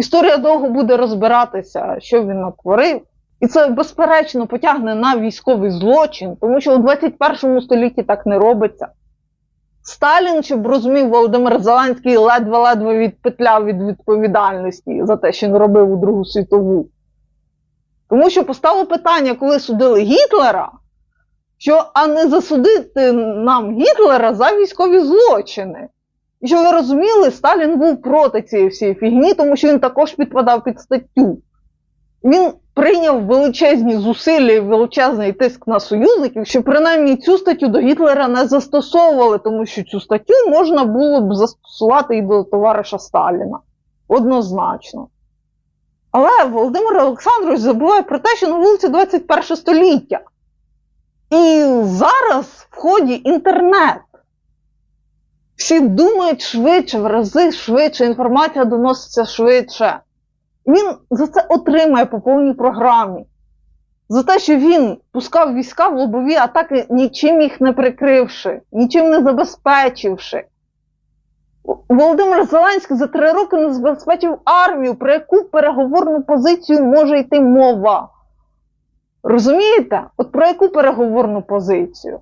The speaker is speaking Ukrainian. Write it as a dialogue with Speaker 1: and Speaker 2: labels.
Speaker 1: Історія довго буде розбиратися, що він натворив. І це безперечно потягне на військовий злочин, тому що у 21 столітті так не робиться. Сталін, щоб розумів Володимир Зеленський, ледве-ледве відпетляв від відповідальності за те, що він робив у Другу світову. Тому що постало питання, коли судили Гітлера, що а не засудити нам Гітлера за військові злочини. І щоб ви розуміли, Сталін був проти цієї всієї фігні, тому що він також підпадав під статтю. Він прийняв величезні зусилля і величезний тиск на союзників, що принаймні цю статтю до Гітлера не застосовували, тому що цю статтю можна було б застосувати і до товариша Сталіна. Однозначно. Але Володимир Олександрович забуває про те, що на вулиці 21 століття. І зараз в ході інтернет. Всі думають швидше, в рази швидше, інформація доноситься швидше. Він за це отримає по повній програмі. За те, що він пускав війська в лобові атаки, нічим їх не прикривши, нічим не забезпечивши. Володимир Зеленський за три роки не забезпечив армію, про яку переговорну позицію може йти мова. Розумієте? От про яку переговорну позицію?